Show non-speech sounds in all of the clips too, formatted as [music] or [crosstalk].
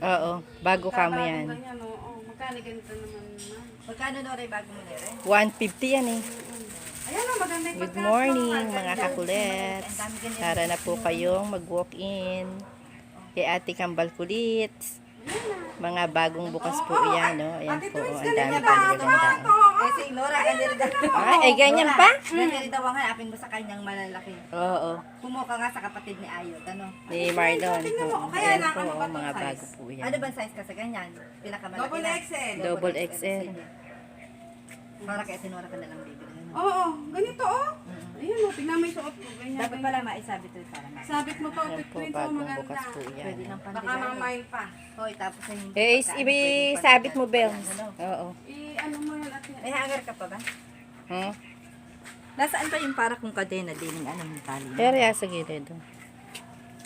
Oo, bago ka mo yan. Magkano ganito naman? Magkano na rin bago mo nere? 150 yan eh. Ayan o, maganda yung Good morning mga kakulets. Tara na po kayong mag-walk-in kay Ate Kambal Kulits. Mga bagong bukas po yan, no? Ayan po, ang dami galing pa na ganda. Eh, si Nora, ganyan daw. Ay, ay ganyan pa? Ganyan daw ang hanapin mo sa kanyang malalaki. Oo, Kumuha ka nga sa kapatid ni Ayot, ano? ni Marlon. tingnan mo, kaya lang, po, ano ba oh, mga bago po yan. Ano ba size ka sa ganyan? Pinakamalaki Double na. XL. Double XL. Para kay Sinora ka na lang bibili. Ano? Oo, ganito o. Ayan o, tingnan mo yung suot ko. Ganyan, Dapat pala maisabi to para. Sabit mo to, Ayan po, twins o bagong maganda. bukas po yan. Pwede ng Baka mamail pa. Hoy, tapos ay hindi Eh, pagkain, ibi, pwede sabit mo, pagkain. Bel. Ano? Oo. I, ano mo yan ate? May hanger ka pa ba? Hmm? Nasaan pa yung para kong kadena din ng ano yung tali? Pero yan sa gilid. oh.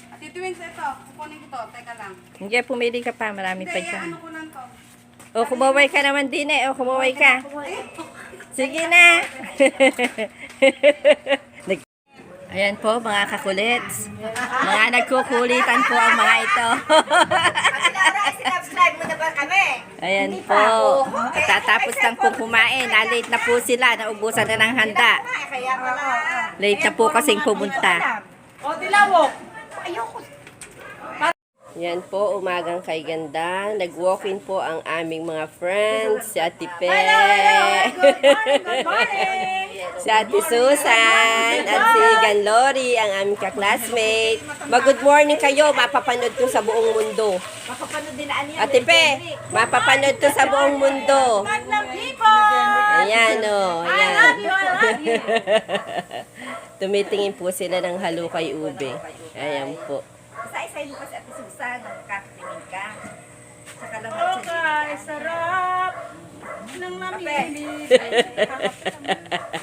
Ate twins, ito. Kukunin ko to. Teka lang. Hindi, pumili ka pa. Marami Hindi, pa dyan. ano ko lang to. O, kumaway ka naman din eh. O, kumaway ka. [laughs] Sige na. [laughs] Ayan po, mga kakulits. Mga nagkukulitan po ang mga ito. Sinubscribe mo na ba kami? Ayan po. At tatapos lang po kumain. Na late na po sila. Naubusan na ng handa. Kaya pala. Late na po kasing pumunta. O, dilawok. Yan po, umagang kay ganda. Nag-walk-in po ang aming mga friends. Si Ate Pe. Good morning. [laughs] si Ate Susan. At si Ganlori, ang aming kaklasmate. Mag-good morning kayo. Mapapanood to sa buong mundo. Mapapanood din na yan. Ate Pe, mapapanood to sa buong mundo. Maglang people. Ayan o. Ayan. you, I love you. [laughs] Tumitingin po sila ng halukay ube. Ayan po. Isa-isa mo kasi Ate Susan, kakatingin ka. Saka lang Okay, sarap ng namili.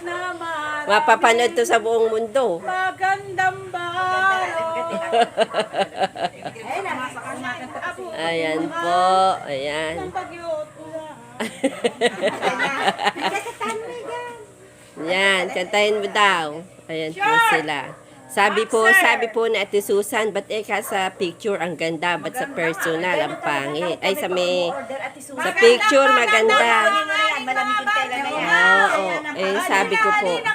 Naman. Mapapanood to sa buong mundo. Magandang baro. Ayan po. Ayan. ng pagyot ulan. [laughs] Yan, kantahin mo daw. Ayan po sila. Sabi po, sabi po ni Ate Susan, ba't eka sa picture ang ganda, ba't sa personal ang pangit? Ay, sa may, sa picture maganda. Na yan. Oo, eh, sabi ko po, Na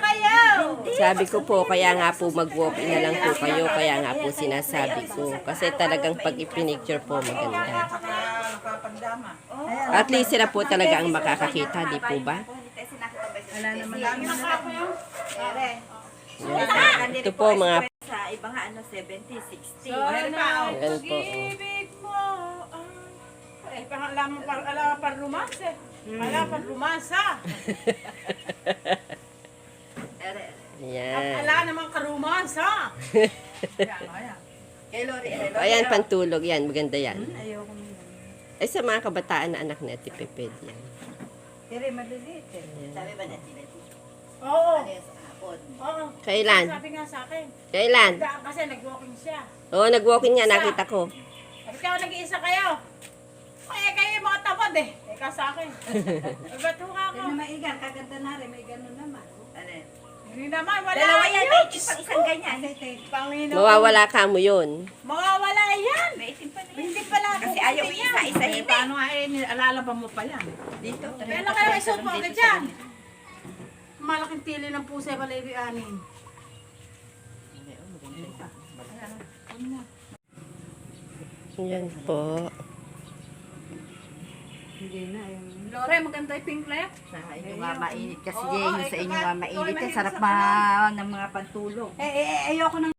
sabi ko po, kaya nga po mag-walk in na lang po kayo, kaya nga po sinasabi ko. Kasi talagang pag ipinicture po maganda. At least sila po talaga ang makakakita, di po ba? Wala naman Ito po mga Sa iba nga ano, 70, 60. Sana Ayan po. pag-ibig mo ay... Eh, pang par, ala par romanse. Ala par romansa. Ere. Yan. Ala naman karomansa. Kay Lori. Ayan, pantulog yan. Maganda yan. Ayoko mo yun. Ay, sa mga kabataan na anak ni Ate Pepe yan. Ere, maliliit eh. Sabi ba natin natin? Oo. Hapon? Oo. Kailan? Sabi nga sa akin. Kailan? Daan kasi nag-walking siya. Oo, nag-walking nga, nakita ko. Sabi ka, nag-iisa kayo. Ay, kayo yung mga tamad eh. Eka sa akin. [laughs] Ba't ho ako? maigan, kaganda na rin, may ganun naman. Ano yan? Hindi naman, wala Dalawa yan, may itim pang isang ganyan. Panginoon. Mawawala ka mo yun. Mawawala yan. May itim pa. Hindi pala ako. Kasi ayaw isa-isa hindi. Paano nga eh, alala mo pa yan? Dito. Kailan kayo isupo ka dyan? Malaking tili ng pusa pala anin. Yan po. Lore, maganda yung pink lip. Sa inyo nga mainit kasi yun, sa inyo nga mainit. Ang sarap ba ng mga pantulog. Eh, eh, ayoko nang